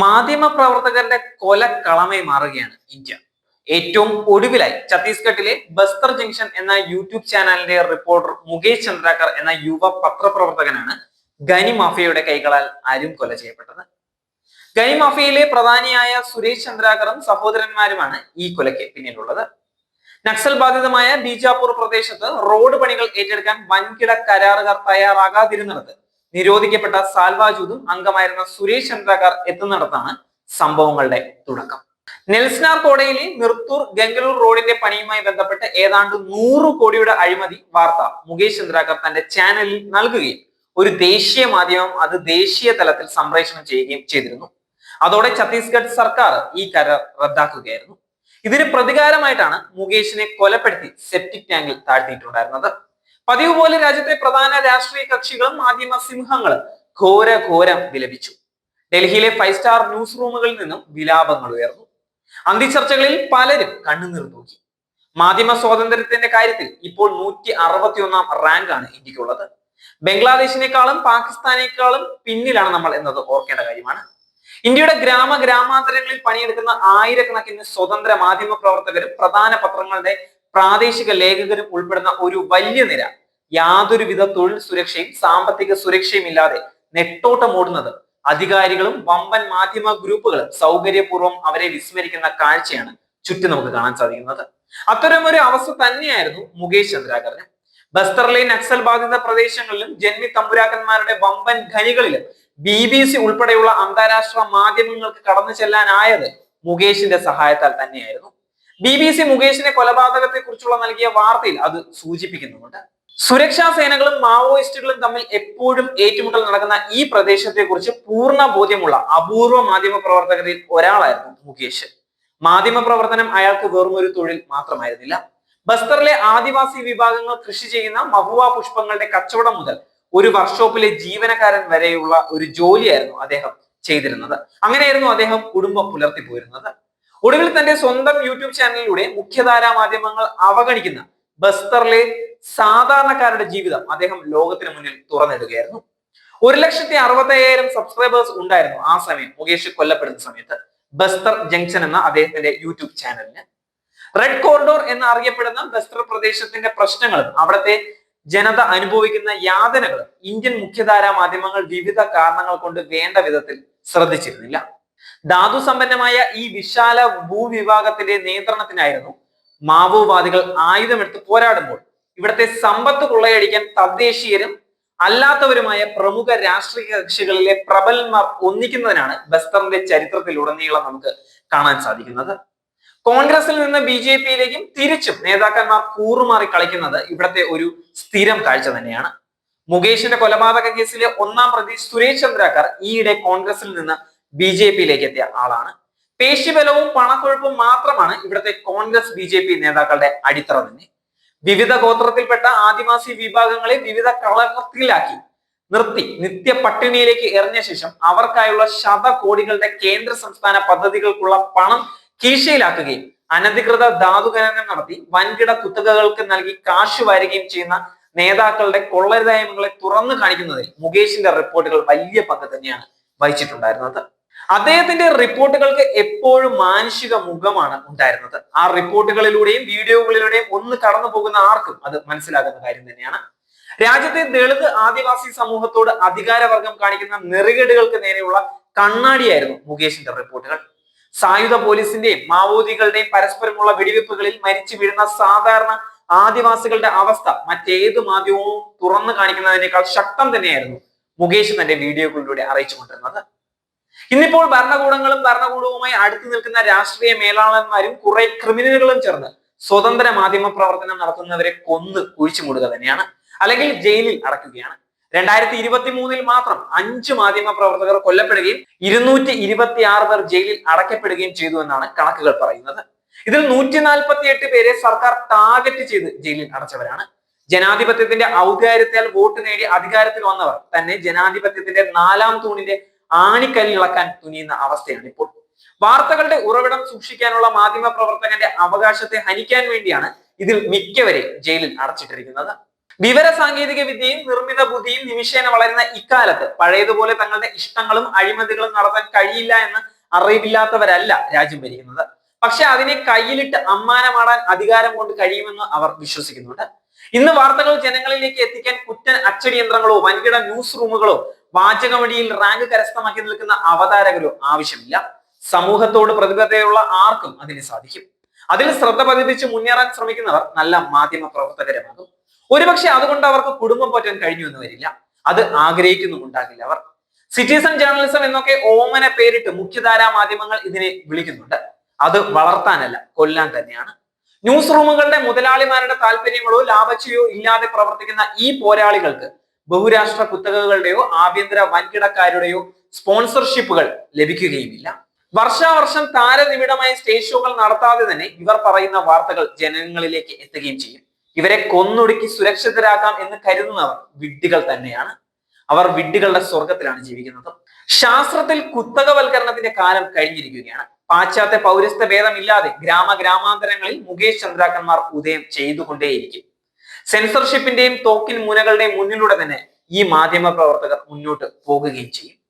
മാധ്യമ പ്രവർത്തകരുടെ കൊലക്കളമായി മാറുകയാണ് ഇന്ത്യ. ഏറ്റവും ഒടുവിലായി ഛത്തീസ്ഗഡിലെ ബസ്തർ ജംഗ്ഷൻ എന്ന യൂട്യൂബ് ചാനലിന്റെ റിപ്പോർട്ടർ മുകേഷ് ചന്ദ്രാക്കർ എന്ന യുവ പത്രപ്രവർത്തകനാണ് ഗനി മാഫിയയുടെ കൈകളാൽ ആരും കൊല ചെയ്യപ്പെട്ടത്. ഗനി മാഫിയയിലെ പ്രധാനിയായ സുരേഷ് ചന്ദ്രാക്കറും സഹോദരന്മാരുമാണ് ഈ കൊലയ്ക്ക് പിന്നിലുള്ളത്. നക്സൽ ബാധിതമായ ബീജാപൂർ പ്രദേശത്ത് റോഡ് പണികൾ ഏറ്റെടുക്കാൻ വൻകിട കരാറുകാർ തയ്യാറാകാതിരുന്നിടത്ത് നിരോധിക്കപ്പെട്ട സാൽവാജൂതും അംഗമായിരുന്ന സുരേഷ് ചന്ദ്രകാർ എത്തുന്നിടത്താണ് സംഭവങ്ങളുടെ തുടക്കം. നെൽസ്നാർ കോടയിലെ നിർത്തൂർ ഗംഗലൂർ റോഡിന്റെ പണിയുമായി ബന്ധപ്പെട്ട് ഏതാണ്ട് നൂറ് കോടിയുടെ അഴിമതി വാർത്ത മുകേഷ് ചന്ദ്രാകർ തന്റെ ചാനലിൽ നൽകുകയും ഒരു ദേശീയ മാധ്യമം അത് ദേശീയ തലത്തിൽ സംപ്രേഷണം ചെയ്യുകയും ചെയ്തിരുന്നു. അതോടെ ഛത്തീസ്ഗഡ് സർക്കാർ ഈ കരാർ റദ്ദാക്കുകയായിരുന്നു. ഇതിന് പ്രതികാരമായിട്ടാണ് മുകേഷിനെ കൊലപ്പെടുത്തി സെപ്റ്റിക് ടാങ്കിൽ താഴ്ത്തിയിട്ടുണ്ടായിരുന്നത്. പതിവ് പോലെ രാജ്യത്തെ പ്രധാന രാഷ്ട്രീയ കക്ഷികളും മാധ്യമ സിംഹങ്ങളും ഘോര ഘോരം വിലപിച്ചു. ഡൽഹിയിലെ ഫൈവ് സ്റ്റാർ ന്യൂസ് റൂമുകളിൽ നിന്നും വിലാപങ്ങൾ ഉയർന്നു. അന്തിച്ചർച്ചകളിൽ പലരും കണ്ണുനീർ നോക്കി മാധ്യമ സ്വാതന്ത്ര്യത്തിന്റെ കാര്യത്തിൽ ഇപ്പോൾ നൂറ്റി അറുപത്തി ഒന്നാം റാങ്കാണ് ഇന്ത്യക്കുള്ളത്. ബംഗ്ലാദേശിനേക്കാളും പാകിസ്ഥാനേക്കാളും പിന്നിലാണ് നമ്മൾ എന്നത് ഓർക്കേണ്ട കാര്യമാണ്. ഇന്ത്യയുടെ ഗ്രാമ ഗ്രാമാന്തരങ്ങളിൽ പണിയെടുക്കുന്ന ആയിരക്കണക്കിന് സ്വതന്ത്ര മാധ്യമ പ്രവർത്തകരും പ്രധാന പത്രങ്ങളുടെ പ്രാദേശിക ലേഖകരും ഉൾപ്പെടുന്ന ഒരു വലിയ നിര. യാതൊരുവിധ തൊഴിൽ സുരക്ഷയും സാമ്പത്തിക സുരക്ഷയും ഇല്ലാതെ നെട്ടോട്ടമോടുന്നത് അധികാരികളും വമ്പൻ മാധ്യമ ഗ്രൂപ്പുകളും സൗകര്യപൂർവം അവരെ വിസ്മരിക്കുന്ന കാഴ്ചയാണ് ചുറ്റും നമുക്ക് കാണാൻ സാധിക്കുന്നത്. അത്തരമൊരു അവസ്ഥ തന്നെയായിരുന്നു മുകേഷ് ചന്ദ്രാകറിന് ബസ്തറിലെ നക്സൽ ബാധിത പ്രദേശങ്ങളിലും ജന്മി തമ്പുരാക്കന്മാരുടെ വമ്പൻ ഖനികളിലും ബി ബി സി ഉൾപ്പെടെയുള്ള അന്താരാഷ്ട്ര മാധ്യമങ്ങൾക്ക് കടന്നു ചെല്ലാനായത് മുകേഷിന്റെ സഹായത്താൽ തന്നെയായിരുന്നു. ബി ബി സി മുകേഷിന്റെ കൊലപാതകത്തെ കുറിച്ചുള്ള നൽകിയ വാർത്തയിൽ അത് സൂചിപ്പിക്കുന്നുണ്ട്. സുരക്ഷാ സേനകളും മാവോയിസ്റ്റുകളും തമ്മിൽ എപ്പോഴും ഏറ്റുമുട്ടൽ നടക്കുന്ന ഈ പ്രദേശത്തെ കുറിച്ച് പൂർണ ബോധ്യമുള്ള അപൂർവ മാധ്യമ പ്രവർത്തകരിൽ ഒരാളായിരുന്നു മുകേഷ്. മാധ്യമ പ്രവർത്തനം അയാൾക്ക് വെറും ഒരു തൊഴിൽ മാത്രമായിരുന്നില്ല. ബസ്തറിലെ ആദിവാസി വിഭാഗങ്ങൾ കൃഷി ചെയ്യുന്ന മഹുവ പുഷ്പങ്ങളുടെ കച്ചവടം മുതൽ ഒരു വർക്ക്ഷോപ്പിലെ ജീവനക്കാരൻ വരെയുള്ള ഒരു ജോലിയായിരുന്നു അദ്ദേഹം ചെയ്തിരുന്നത്. അങ്ങനെയായിരുന്നു അദ്ദേഹം കുടുംബം പുലർത്തി പോയിരുന്നത് ഒടുവിൽ തന്റെ സ്വന്തം യൂട്യൂബ് ചാനലിലൂടെ മുഖ്യധാരാ മാധ്യമങ്ങൾ അവഗണിക്കുന്ന ബസ്തറിലെ സാധാരണക്കാരുടെ ജീവിതം അദ്ദേഹം ലോകത്തിന് മുന്നിൽ തുറന്നിടുകയായിരുന്നു. ഒരു ലക്ഷത്തി അറുപത്തി അയ്യായിരം സബ്സ്ക്രൈബേഴ്സ് ഉണ്ടായിരുന്നു ആ സമയം. മുകേഷ് കൊല്ലപ്പെടുന്ന സമയത്ത് ബസ്തർ ജംഗ്ഷൻ എന്ന അദ്ദേഹത്തിന്റെ യൂട്യൂബ് ചാനലിന്. റെഡ് കോറിഡോർ എന്ന് അറിയപ്പെടുന്ന ബസ്തർ പ്രദേശത്തിന്റെ പ്രശ്നങ്ങളും അവിടുത്തെ ജനത അനുഭവിക്കുന്ന യാതനകളും ഇന്ത്യൻ മുഖ്യധാരാ മാധ്യമങ്ങൾ വിവിധ കാരണങ്ങൾ കൊണ്ട് വേണ്ട വിധത്തിൽ ശ്രദ്ധിച്ചിരുന്നില്ല. ധാതു സമ്പന്നമായ ഈ വിശാല ഭൂവിഭാഗത്തിന്റെ നിയന്ത്രണത്തിനായിരുന്നു മാവോവാദികൾ ആയുധമെടുത്ത് പോരാടുമ്പോൾ ഇവിടുത്തെ സമ്പത്ത് കൊള്ളയടിക്കാൻ തദ്ദേശീയരും അല്ലാത്തവരുമായ പ്രമുഖ രാഷ്ട്രീയ കക്ഷികളിലെ പ്രബലന്മാർ ഒന്നിക്കുന്നതിനാണ് ബസ്തറിന്റെ ചരിത്രത്തിലുടനീളം നമുക്ക് കാണാൻ സാധിക്കുന്നത്. കോൺഗ്രസിൽ നിന്ന് ബി ജെ പിയിലേക്കും തിരിച്ചും നേതാക്കന്മാർ കൂറുമാറി കളിക്കുന്നത് ഇവിടുത്തെ ഒരു സ്ഥിരം കാഴ്ച തന്നെയാണ്. മുകേഷിന്റെ കൊലപാതക കേസിലെ ഒന്നാം പ്രതി സുരേഷ് ചന്ദ്രാക്കർ ഈയിടെ കോൺഗ്രസിൽ നിന്ന് ബി ജെ പിയിലേക്ക് എത്തിയ ആളാണ്. പേശിബലവും പണക്കൊഴുപ്പും മാത്രമാണ് ഇവിടുത്തെ കോൺഗ്രസ് ബി ജെ പി നേതാക്കളുടെ അടിത്തറ തന്നെ. വിവിധ ഗോത്രത്തിൽപ്പെട്ട ആദിവാസി വിഭാഗങ്ങളെ വിവിധ കളത്തിലാക്കി നിർത്തി. നിത്യ പട്ടിണിയിലേക്ക് എറിഞ്ഞ ശേഷം അവർക്കായുള്ള ശതകോടികളുടെ കേന്ദ്ര സംസ്ഥാന പദ്ധതികൾക്കുള്ള പണം കീശയിലാക്കുകയും അനധികൃത ധാതു ഖനനം നടത്തി വൻകിട കുത്തകകൾക്ക് നൽകി കാശ് വാരുകയും ചെയ്യുന്ന നേതാക്കളുടെ കൊള്ളരുതായ്മകളെ തുറന്നു കാണിക്കുന്നതിൽ മുകേഷിന്റെ റിപ്പോർട്ടുകൾ വലിയ പങ്ക് തന്നെയാണ് വഹിച്ചിട്ടുണ്ടായിരുന്നത്. അദ്ദേഹത്തിന്റെ റിപ്പോർട്ടുകൾക്ക് എപ്പോഴും മാനുഷിക മുഖമാണ് ഉണ്ടായിരുന്നത്. ആ റിപ്പോർട്ടുകളിലൂടെയും വീഡിയോകളിലൂടെയും ഒന്ന് കടന്നു പോകുന്ന ആർക്കും അത് മനസ്സിലാകുന്ന കാര്യം തന്നെയാണ്. രാജ്യത്തെ ദളിത് ആദിവാസി സമൂഹത്തോട് അധികാരവർഗം കാണിക്കുന്ന നെറികേടുകൾക്ക് നേരെയുള്ള കണ്ണാടിയായിരുന്നു മുകേഷിന്റെ റിപ്പോർട്ടുകൾ. സായുധ പോലീസിന്റെയും മാവോദികളുടെയും പരസ്പരമുള്ള വെടിവെപ്പുകളിൽ മരിച്ചു വീഴുന്ന സാധാരണ ആദിവാസികളുടെ അവസ്ഥ മറ്റേത് മാധ്യമവും തുറന്നു കാണിക്കുന്നതിനേക്കാൾ ശക്തം തന്നെയായിരുന്നു മുകേഷ് തന്റെ വീഡിയോകളിലൂടെ അറിയിച്ചു കൊണ്ടിരുന്നത് ഇന്നിപ്പോൾ ഭരണകൂടങ്ങളും ഭരണകൂടവുമായി അടുത്തു നിൽക്കുന്ന രാഷ്ട്രീയ മേലാളന്മാരും കുറെ ക്രിമിനലുകളും ചേർന്ന് സ്വതന്ത്ര മാധ്യമ പ്രവർത്തനം നടത്തുന്നവരെ കൊന്ന് കുഴിച്ചു മൂടുക തന്നെയാണ്. അല്ലെങ്കിൽ ജയിലിൽ അടയ്ക്കുകയാണ്. രണ്ടായിരത്തി ഇരുപത്തി മൂന്നിൽ മാത്രം അഞ്ച് മാധ്യമ പ്രവർത്തകർ കൊല്ലപ്പെടുകയും ഇരുന്നൂറ്റി ഇരുപത്തി ആറ് പേർ ജയിലിൽ അടയ്ക്കപ്പെടുകയും ചെയ്തു എന്നാണ് കണക്കുകൾ പറയുന്നത്. ഇതിൽ നൂറ്റി നാൽപ്പത്തി എട്ട് പേരെ സർക്കാർ ടാർഗറ്റ് ചെയ്ത് ജയിലിൽ അടച്ചവരാണ്. ജനാധിപത്യത്തിന്റെ ഔദാര്യത്താൽ വോട്ട് നേടി അധികാരത്തിൽ വന്നവർ തന്നെ ജനാധിപത്യത്തിന്റെ നാലാം തൂണിന്റെ ആണിക്കല്ലിൽ ഇളക്കാൻ തുനിയുന്ന അവസ്ഥയാണ് ഇപ്പോൾ. വാർത്തകളുടെ ഉറവിടം സൂക്ഷിക്കാനുള്ള മാധ്യമ പ്രവർത്തകന്റെ അവകാശത്തെ ഹനിക്കാൻ വേണ്ടിയാണ് ഇതിൽ മിക്കവരെ ജയിലിൽ അടച്ചിട്ടിരിക്കുന്നത്. വിവര സാങ്കേതിക വിദ്യയും നിർമ്മിത ബുദ്ധിയും നിമിഷേന വളരുന്ന ഇക്കാലത്ത് പഴയതുപോലെ തങ്ങളുടെ ഇഷ്ടങ്ങളും അഴിമതികളും നടത്താൻ കഴിയില്ല എന്ന് അറിവില്ലാത്തവരല്ല രാജ്യം ഭരിക്കുന്നത്. പക്ഷെ അതിനെ കയ്യിലിട്ട് അമ്മാനമാടാൻ അധികാരം കൊണ്ട് കഴിയുമെന്ന് അവർ വിശ്വസിക്കുന്നുണ്ട്. ഇന്ന് വാർത്തകൾ ജനങ്ങളിലേക്ക് എത്തിക്കാൻ കുറ്റൻ അച്ചടി യന്ത്രങ്ങളോ വൻകിട ന്യൂസ് റൂമുകളോ വാചകമടിയിൽ റാങ്ക് കരസ്ഥമാക്കി നിൽക്കുന്ന അവതാരകരോ ആവശ്യമില്ല. സമൂഹത്തോട് പ്രതിബദ്ധതയുള്ള ആർക്കും അതിന് സാധിക്കും. അതിൽ ശ്രദ്ധ പതിപ്പിച്ച് മുന്നേറാൻ ശ്രമിക്കുന്നവർ നല്ല മാധ്യമ പ്രവർത്തകരമാകും. ഒരുപക്ഷെ അതുകൊണ്ട് അവർക്ക് കുടുംബം പോറ്റാൻ കഴിഞ്ഞു എന്ന് വരില്ല. അത് ആഗ്രഹിക്കുന്നുമുണ്ടാകില്ല അവർ. സിറ്റിസൺ ജേർണലിസം എന്നൊക്കെ ഓമന പേരിട്ട് മുഖ്യധാരാ മാധ്യമങ്ങൾ ഇതിനെ വിളിക്കുന്നുണ്ട്. അത് വളർത്താനല്ല കൊല്ലാൻ തന്നെയാണ്. ന്യൂസ് റൂമുകളുടെ മുതലാളിമാരുടെ താല്പര്യങ്ങളോ ലാഭച്ചയോ ഇല്ലാതെ പ്രവർത്തിക്കുന്ന ഈ പോരാളികൾക്ക് ബഹുരാഷ്ട്ര കുത്തകകളുടെയോ ആഭ്യന്തര വൻകിടക്കാരുടെയോ സ്പോൺസർഷിപ്പുകൾ ലഭിക്കുകയുമില്ല. വർഷാവർഷം താരനിബിഡമായ സ്റ്റേജ് ഷോകൾ നടത്താതെ തന്നെ ഇവർ പറയുന്ന വാർത്തകൾ ജനങ്ങളിലേക്ക് എത്തുകയും ചെയ്യും. ഇവരെ കൊന്നൊടുക്കി സുരക്ഷിതരാക്കാം എന്ന് കരുതുന്നവർ വിഡ്ഢികൾ തന്നെയാണ്. അവർ വിഡ്ഢികളുടെ സ്വർഗത്തിലാണ് ജീവിക്കുന്നത്. ശാസ്ത്രത്തിൽ കുത്തകവൽക്കരണത്തിന്റെ കാലം കഴിഞ്ഞിരിക്കുകയാണ്. പാശ്ചാത്യ പൗരസ്ത്യ ഭേദമില്ലാതെ ഗ്രാമ ഗ്രാമാന്തരങ്ങളിൽ മുകേഷ് ചന്ദ്രാക്കന്മാർ ഉദയം ചെയ്തുകൊണ്ടേയിരിക്കും. സെൻസർഷിപ്പിന്റെയും തോക്കിൻ മുനകളുടെയും മുന്നിലൂടെ തന്നെ ഈ മാധ്യമ പ്രവർത്തകർ മുന്നോട്ട് പോകുകയും ചെയ്യും.